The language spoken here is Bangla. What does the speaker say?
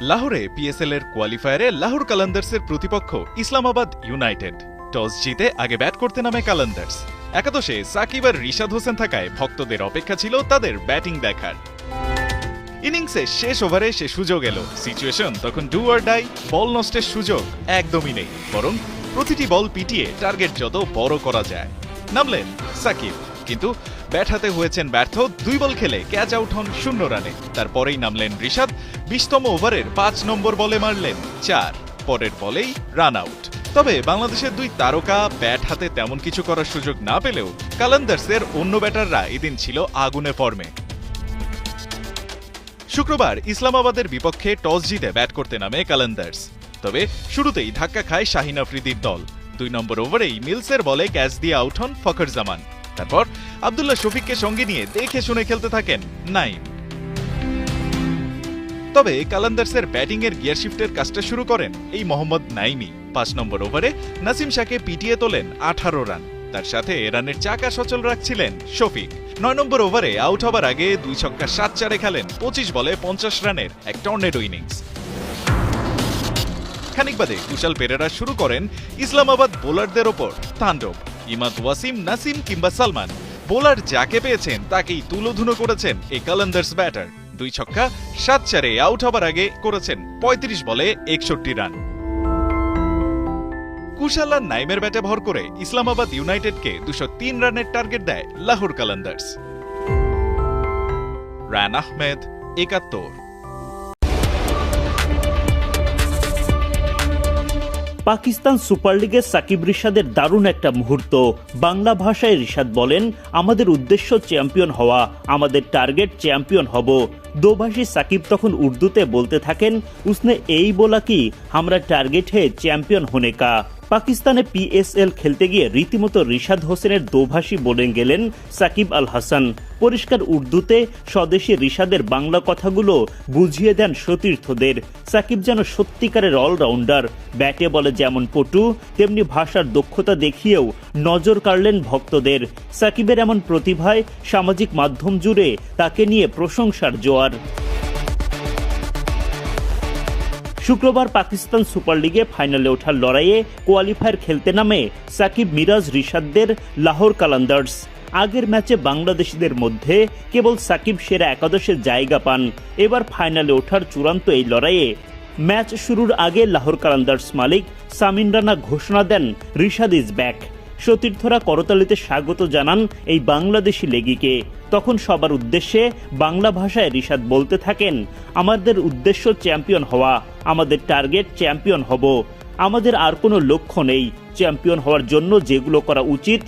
লাহোরে পিএসএল এর কোয়ালিফায়ারে লাহোর কালান্দার্সের প্রতিপক্ষ ইসলামাবাদ ইউনাইটেড টস জিতে আগে ব্যাট করতে নামে কালান্দার্স একাদশে সাকিব আর রিশাদ হোসেন থাকায় ভক্তদের অপেক্ষা ছিল তাদের ব্যাটিং দেখার। ইনিংসে শেষ ওভারে সে সুযোগ এলো। সিচুয়েশন তখন ডু আর ডাই বল নষ্টের সুযোগ একদমই নেই। বরং প্রতিটি বল পিটিয়ে টার্গেট যত বড় করা যায়। নামলেন সাকিব। কিন্তু ব্যাট হাতে হয়েছেন ব্যর্থ, দুই বল খেলে ক্যাচ আউট হন শূন্য রানে। তারপরেই নামলেন ঋষাদ বিশতম ওভারের পাঁচ নম্বর বলে মারলেন চার, পরের বলেই রান আউট। তবে বাংলাদেশের দুই তারকা ব্যাট হাতে তেমন কিছু করার সুযোগ না পেলেও কালান্দার্সের অন্য ব্যাটাররা এদিন ছিল আগুনে ফর্মে। শুক্রবার ইসলামাবাদের বিপক্ষে টস জিতে ব্যাট করতে নামে কালান্দার্স। তবে শুরুতেই ধাক্কা খায় শাহিন আফ্রিদির দল। দুই নম্বর ওভারেই মিলসের বলে ক্যাচ দিয়ে আউট হন ফখর জামান তারপর আবদুল্লাহ শফিককে সঙ্গে নিয়ে দেখে শুনে খেলতে থাকেন নাইম। তবে কালান্দার্সের ব্যাটিং এর গিয়ার শিফটের কাজটা শুরু করেন এই মোহাম্মদ নাইমি। পাঁচ নম্বর ওভারে নাসিম শাহকে পিটিয়ে তোলেন আঠারো রান। তার সাথে রানের চাকা সচল রাখছিলেন শফিক। নয় নম্বর ওভারে আউট হবার আগে দুই ছক্কা সাত চারে খেলেন পঁচিশ বলে পঞ্চাশ রানের এক টর্নেডো ইনিংস। খানিক বাদে কুশাল পেরেরা শুরু করেন ইসলামাবাদ বোলারদের ওপর তাণ্ডব। ইমাদ ওয়াসিম, নাসিম কিংবা সালমান। বোলার যাকে পেয়েছেন, তাকেই তুলোধুনো করেছেন এই কালান্দার্স ব্যাটার। দুই ছক্কা, সাত চারে আউট হবার আগে করেছেন ৩৫ বলে একষট্টি রান। কুশাল আর নাইমের ব্যাটে ভর করে ইসলামাবাদ ইউনাইটেডকে দুশো তিন রানের টার্গেট দেয় লাহোর কালান্দার্স। রান আহমেদ, একাত্তর। পাকিস্তান সুপার লিগে সাকিব রিশাদের দারুণ একটা মুহূর্ত। বাংলা ভাষায় রিশাদ বলেন, আমাদের উদ্দেশ্য চ্যাম্পিয়ন হওয়া, আমাদের টার্গেট চ্যাম্পিয়ন হব। দোভাষী সাকিব তখন উর্দুতে বলতে থাকেন, উসনে এই বলা কি, আমরা টার্গেট হে চ্যাম্পিয়ন হোনে কা। পাকিস্তানে পিএসএল খেলতে গিয়ে রীতিমতো রিশাদ হোসেনের দোভাষী বলে গেলেন সাকিব আল হাসান। পরিষ্কার উর্দুতে স্বদেশী রিশাদের বাংলা কথাগুলো বুঝিয়ে দেন সতীর্থদের। সাকিব যেন সত্যিকারের অলরাউন্ডার। ব্যাটে বলে যেমন পটু, তেমনি ভাষার দক্ষতা দেখিয়েও নজর কাড়লেন ভক্তদের। সাকিবের এমন প্রতিভায় সামাজিক মাধ্যম জুড়ে তাকে নিয়ে প্রশংসার জোয়ার। শুক্রবার পাকিস্তান সুপার লিগে ফাইনালে ওঠার লড়াইয়ে কোয়ালিফায়ার খেলতে নামে সাকিব মিরাজ রিশাদদের লাহোর কালান্দার্স। আগের ম্যাচে বাংলাদেশিদের মধ্যে কেবল সাকিব সেরা একাদশের জায়গা পান। এবার ফাইনালে ওঠার চূড়ান্ত এই লড়াইয়ে ম্যাচ শুরুর আগে লাহোর কালান্দার্স মালিক সামিন রানা ঘোষণা দেন, রিশাদ ইজ ব্যাক। সতীর্থরা করতালিতে স্বাগত জানান এই বাংলাদেশি লেগিকে। তখন সবার উদ্দেশ্যে বাংলা ভাষায় রিশাদ বলতে থাকেন, আমাদের উদ্দেশ্য চ্যাম্পিয়ন হওয়া, আমাদের টার্গেট চ্যাম্পিয়ন হব। আমাদের আর কোনো লক্ষ্য নেই, চ্যাম্পিয়ন হওয়ার জন্য যেগুলো করা উচিত